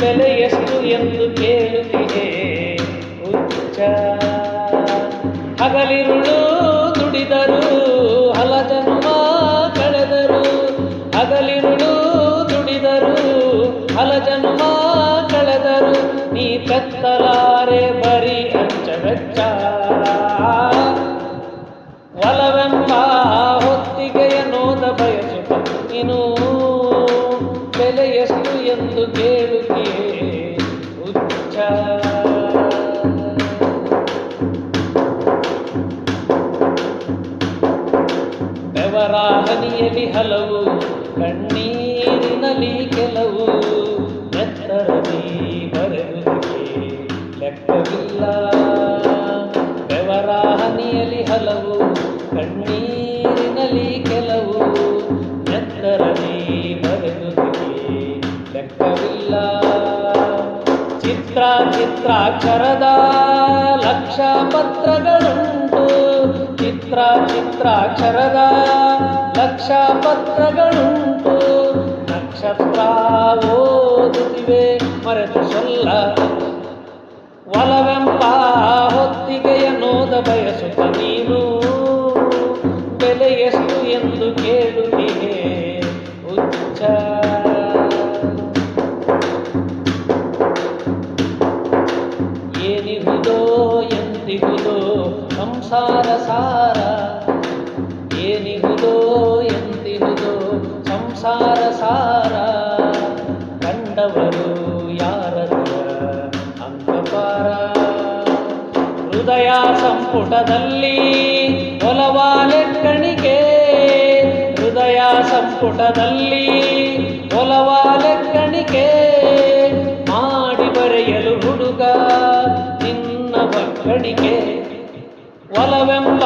ಬೆಲೆ ಎಷ್ಟು ಎಂದು ಕೇಳುತ್ತಿದೆ? ಹುಚ್ಚ. ಹಗಲಿರುಳು ದುಡಿದರು ಹಲ ಕಳೆದರು. ಹಗಲಿರುಳು ದುಡಿದರು ಹಲ ಕಳೆದರು. ನೀ ಕತ್ತಲಾರೆ ಬರೀ ಅಂಚವೆಚ್ಚ ಒಲವೆಂಬ ಹೊತ್ತಿಗೆಯ ನೋದ ಬಯಸುತ್ತ ನೀನು. ಬೆಲೆ ಎಷ್ಟು ಎಂದು ಕೇಳುತ್ತೀಯೇ ಹುಚ್ಚ ಬೆವರ ಹಲವು ಕಣ್ಣೀರಿನಲ್ಲಿ ಕೆಲವು ಎತ್ತರದಿ ಬರೆಯುವುದಕ್ಕೆ ಲೆಕ್ಕವಿಲ್ಲ ಬೆವರ ಹಲವು ಕಣ್ಣೀರಿನಲ್ಲಿ ಕೆಲವು ಚಿತ್ರಾಕ್ಷರದ ಲಕ್ಷ ಪತ್ರಗಳುಂಟು ಚಿತ್ರ ಚಿತ್ರಾಕ್ಷರದ ಲಕ್ಷ ಪತ್ರಗಳುಂಟು ನಕ್ಷತ್ರ ಓದುತ್ತಿವೆ ಮರೆತು ಸೊಲ್ಲ. ಒಲವೆಂಬ ಏನಿಹುದೋ ಎಂದಿಹುದೋ ಸಂಸಾರ ಸಾರ. ಏನಿಹುದೋ ಎಂದಿಹುದೋ ಸಂಸಾರ ಸಾರ. ಕಂಡವರು ಯಾರದರ ಅಂಗಪಾರ ಹೃದಯ ಸಂಪುಟದಲ್ಲಿ ಒಲವಾಲೆಕ್ಕಣಿಕೆ ಹೃದಯ ಸಂಪುಟದಲ್ಲಿ ಒಲವಾಲೆಕ್ಕಣಿಕೆ ಒಲವೆಂಬ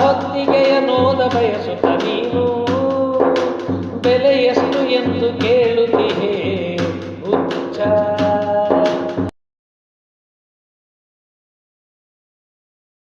ಹೊತ್ತಿಗೆಯ ನೋದ ಬಯಸುತ್ತ ನೀನು ಬೆಲೆ ಎಷ್ಟು ಎಂದು ಕೇಳುತ್ತೀಯೇ?